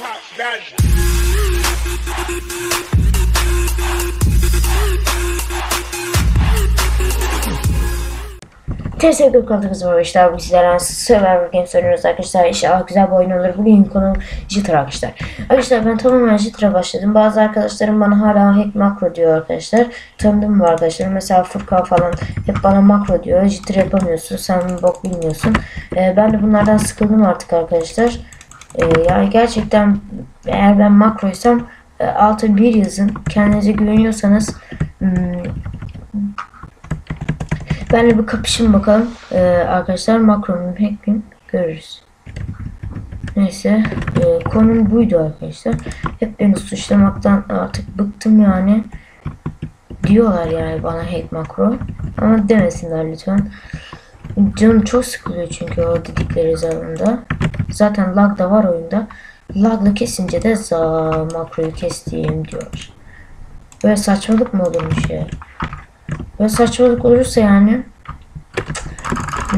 that. Teşekkür kanalımız var işte bu sizlerden Survivor Games oynuyoruz arkadaşlar. İnşallah güzel bir oyun olur. Bugün konu Jitter arkadaşlar. Arkadaşlar ben tamamen Jitter'a başladım. Bazı arkadaşlarım bana hala hack makro diyor arkadaşlar. Tanıdığım var arkadaşlar. Mesela Furkan falan hep bana makro diyor. Jitter yapamıyorsun. Sen bok bilmiyorsun. Ee, ben de bunlardan sıkıldım artık arkadaşlar. Ee, yani gerçekten eğer ben makroysam e, altı bir yazın. Kendinize güveniyorsanız hmm, Benle bir kapışın bakalım. Ee, arkadaşlar makro muyum hack miyim görürüz. Neyse e, konum buydu arkadaşlar. Hep beni suçlamaktan artık bıktım yani. Diyorlar yani bana hack makro. Ama demesinler lütfen. Canım çok sıkılıyor çünkü o dedikleri zamanda. Zaten lag da var oyunda. Lagla kesince de za makroyu kestiğim diyor. Böyle saçmalık mı olurmuş ya? Böyle saçmalık olursa yani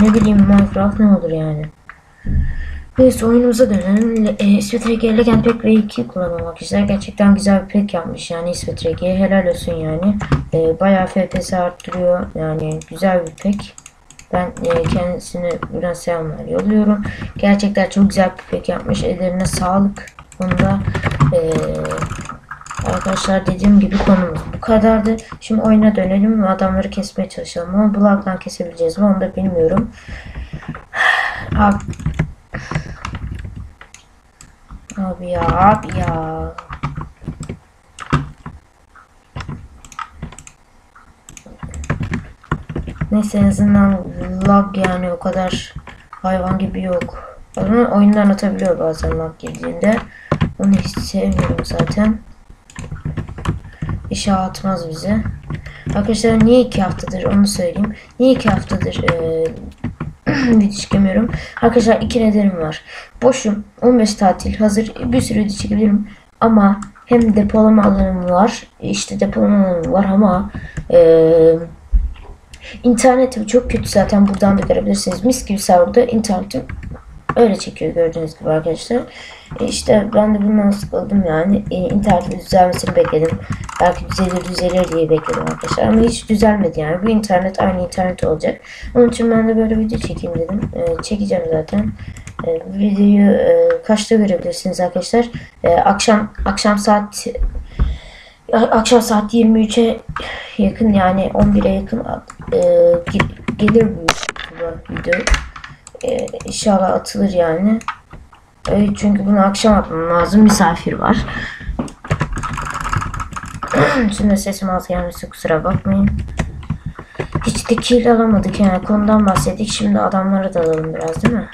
ne bileyim Minecraft ne olur yani. Neyse oyunumuza dönelim. E, İsvetrege Legend Pack V2 kullanalım arkadaşlar. Gerçekten güzel bir pack yapmış yani İsvetrege'ye helal olsun yani. E, bayağı FPS arttırıyor. Yani güzel bir pack. Ben e, kendisine buradan selamlar yolluyorum. Gerçekten çok güzel pack yapmış. Ellerine sağlık. Onda e, Arkadaşlar dediğim gibi konumuz bu kadardı. Şimdi oyuna dönelim ve adamları kesmeye çalışalım. Ama blogdan kesebileceğiz mi onu da bilmiyorum. Abi. Abi ya abi ya. Neyse en azından lag yani o kadar hayvan gibi yok. Ama oyundan atabiliyor bazen lag girdiğinde. Onu hiç sevmiyorum zaten. İşe atmaz bize. Arkadaşlar niye iki haftadır onu söyleyeyim. Niye iki haftadır e, video çekemiyorum. Arkadaşlar iki nedenim var. Boşum. 15 tatil hazır. Bir sürü video çekebilirim. Ama hem depolama alanım var. İşte depolama alanım var ama e, internetim çok kötü zaten buradan da görebilirsiniz. Mis gibi serverda internetim öyle çekiyor gördüğünüz gibi arkadaşlar. E işte ben de bundan sıkıldım yani. E, internetin düzelmesini bekledim. Belki düzelir düzelir diye bekledim arkadaşlar. Ama hiç düzelmedi yani. Bu internet aynı internet olacak. Onun için ben de böyle video çekeyim dedim. E, çekeceğim zaten. E, videoyu e, kaçta görebilirsiniz arkadaşlar? E, akşam akşam saat akşam saat 23'e yakın yani 11'e yakın e, gelir bu, video. E, inşallah atılır yani. E, çünkü bunu akşam atmam lazım. Misafir var. Şimdi sesim az gelmesi kusura bakmayın. Hiç de kill alamadık yani konudan bahsettik. Şimdi adamlara da alalım biraz değil mi?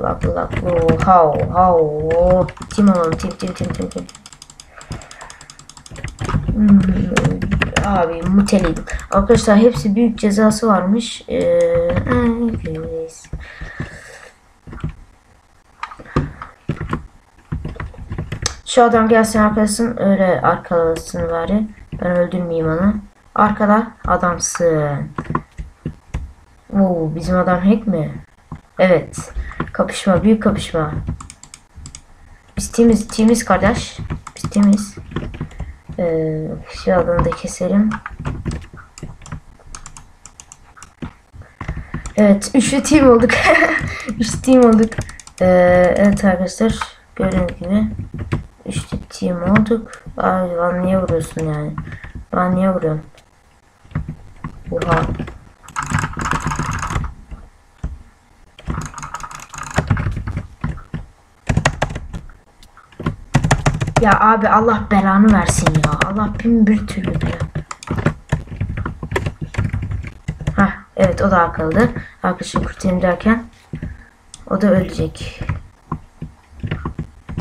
Lak lak oh, how how Tim alalım tim tim tim tim tim. Hmm, abi muteliydim. Arkadaşlar hepsi büyük cezası varmış. Ee. Şu adam gelsin arkasın öyle arkalasın bari. Ben öldürmeyeyim onu. Arkada adamsın. Oo, bizim adam hack mi? Evet. Kapışma, büyük kapışma. Biz temiz, temiz kardeş. Biz temiz. Ee, şu adamı da keselim. Evet, üçlü team olduk. üçlü team olduk. Ee, evet arkadaşlar, gördüğünüz gibi üçlü team olduk. Abi bana niye vuruyorsun yani? Bana niye vuruyorsun? Oha. Ya abi Allah belanı versin ya. Allah bin bir türlü bela. Hah evet o da akıldı. Arkadaşım kurtarayım derken o da ölecek.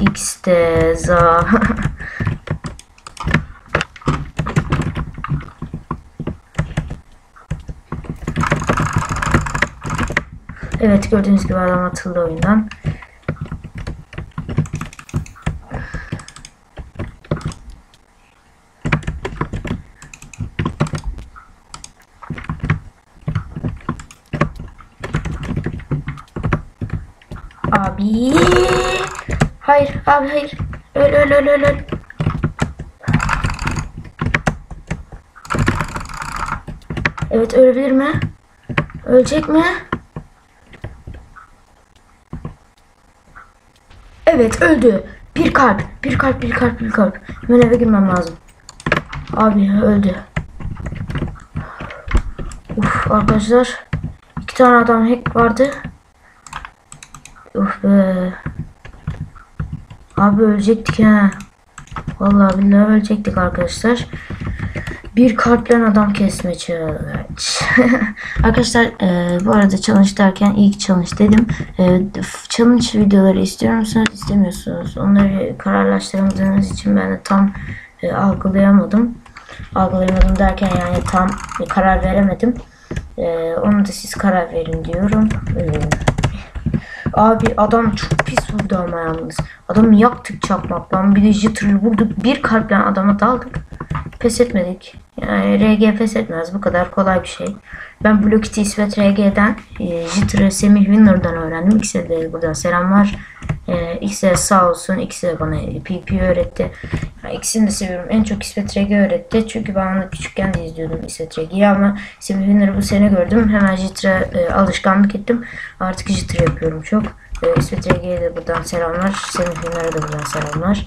X de za. evet gördüğünüz gibi adam atıldı oyundan. Abi. Hayır abi hayır. Öl öl öl öl öl. Evet ölebilir mi? Ölecek mi? Evet öldü. Bir kalp. Bir kalp bir kalp bir kalp. Hemen eve girmem lazım. Abi öldü. Uf arkadaşlar. iki tane adam hack vardı. Uf be. Abi ölecektik ha. Vallahi billahi ölecektik arkadaşlar. Bir kalplen adam kesme challenge. arkadaşlar e, bu arada challenge derken ilk challenge dedim. E, challenge videoları istiyor musunuz istemiyorsunuz? Onları kararlaştıramadığınız için ben de tam e, algılayamadım. Algılayamadım derken yani tam bir karar veremedim. E, onu da siz karar verin diyorum. E, Abi adam çok pis vurdu ama yalnız. Adamı yaktık çakmakla. Bir de jitter'ı vurduk. Bir kalple adama daldık. Pes etmedik. Yani RG pes etmez. Bu kadar kolay bir şey. Ben Blue Kitty İsvet RG'den e, jitter'ı Semih Winner'dan öğrendim. İkisi de buradan selamlar. E, ikisi de sağ olsun. De bana PP öğretti. Yani ikisini de seviyorum. En çok İsvet RG öğretti. Çünkü ben onu küçükken de izliyordum İsvet RG'yi ama Semih bu sene gördüm. Hemen jitter'a e, alışkanlık ettim. Artık jitter yapıyorum çok. E, İsmet RG'ye de buradan selamlar. Semih Winner'a da buradan selamlar.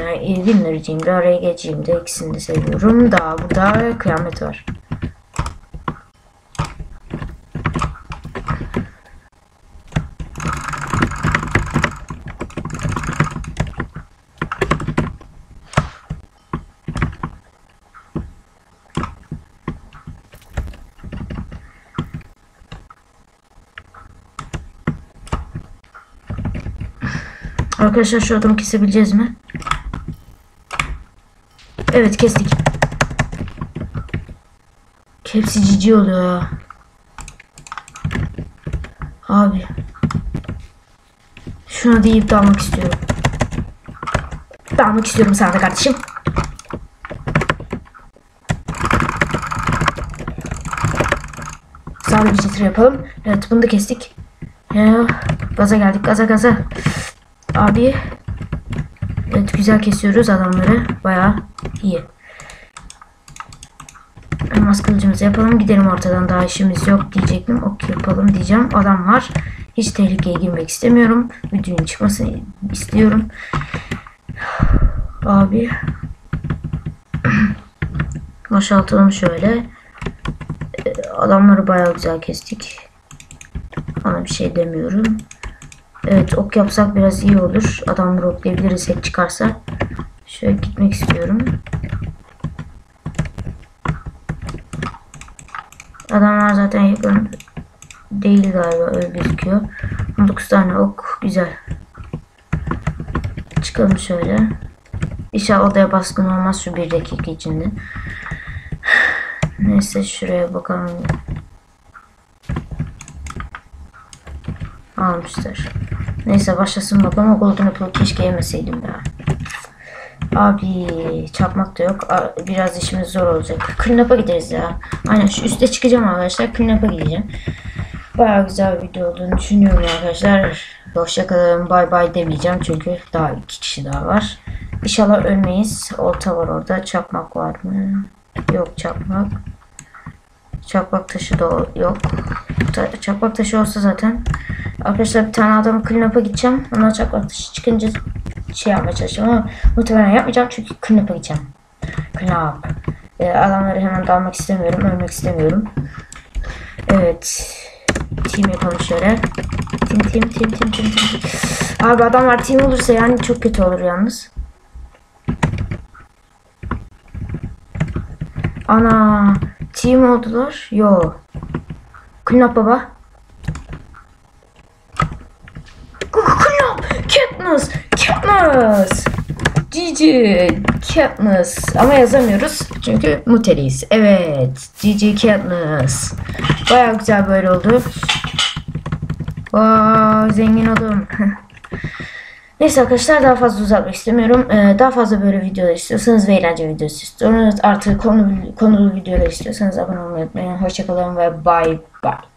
Yani Winner'ciyim de RG'ciyim de ikisini de seviyorum. Daha burada kıyamet var. Arkadaşlar şu adamı kesebileceğiz mi? Evet kestik. Hepsi cici oluyor ya. Abi. Şuna deyip dalmak istiyorum. Dalmak istiyorum sana kardeşim. Sağda bir citir yapalım. Evet bunu da kestik. Ya, gaza geldik gaza gaza. Abi. Evet güzel kesiyoruz adamları. Bayağı iyi. Elmas kılıcımızı yapalım. Gidelim ortadan daha işimiz yok diyecektim. Ok yapalım diyeceğim. Adam var. Hiç tehlikeye girmek istemiyorum. Videonun çıkmasını istiyorum. Abi. Boşaltalım şöyle. Ee, Adamları bayağı güzel kestik. Ona bir şey demiyorum. Evet ok yapsak biraz iyi olur. Adamları oklayabiliriz hep çıkarsa. Şöyle gitmek istiyorum. Adamlar zaten yakın değil galiba öyle gözüküyor. 19 tane ok güzel. Çıkalım şöyle. İnşallah odaya baskın olmaz şu bir dakika içinde. Neyse şuraya bakalım. Almışlar. Neyse başlasın bakalım. O Golden Apple keşke yemeseydim ya. Abi çakmak da yok. Biraz işimiz zor olacak. Cleanup'a gideriz ya. Aynen şu üste çıkacağım arkadaşlar. Cleanup'a gideceğim. Bayağı güzel bir video olduğunu düşünüyorum arkadaşlar. Hoşçakalın bay bay demeyeceğim çünkü daha iki kişi daha var. İnşallah ölmeyiz. Olta var orada. Çakmak var mı? Yok çakmak. Çakmak taşı da yok. Ta- çakmak taşı olsa zaten. Arkadaşlar bir tane adamı cleanup'a gideceğim. Ondan çakmak taşı çıkınca şey yapmaya çalışacağım ama muhtemelen yapmayacağım çünkü cleanup'a gideceğim. Cleanup. Ee, adamları hemen dalmak istemiyorum. Ölmek istemiyorum. Evet. Team yapalım şöyle. Team team team team team team. Abi adamlar team olursa yani çok kötü olur yalnız. Ana team oldular. Yo. Cleanup baba. Katniss. Katniss. Cici Katniss. Ama yazamıyoruz çünkü muteliyiz. Evet. Cici Katniss. Baya güzel böyle oldu. Vay zengin oldum. Neyse arkadaşlar daha fazla uzatmak istemiyorum. Ee, daha fazla böyle videolar istiyorsanız ve eğlence videosu istiyorsanız artık konu, konulu videolar istiyorsanız abone olmayı unutmayın. Hoşçakalın ve bye bye.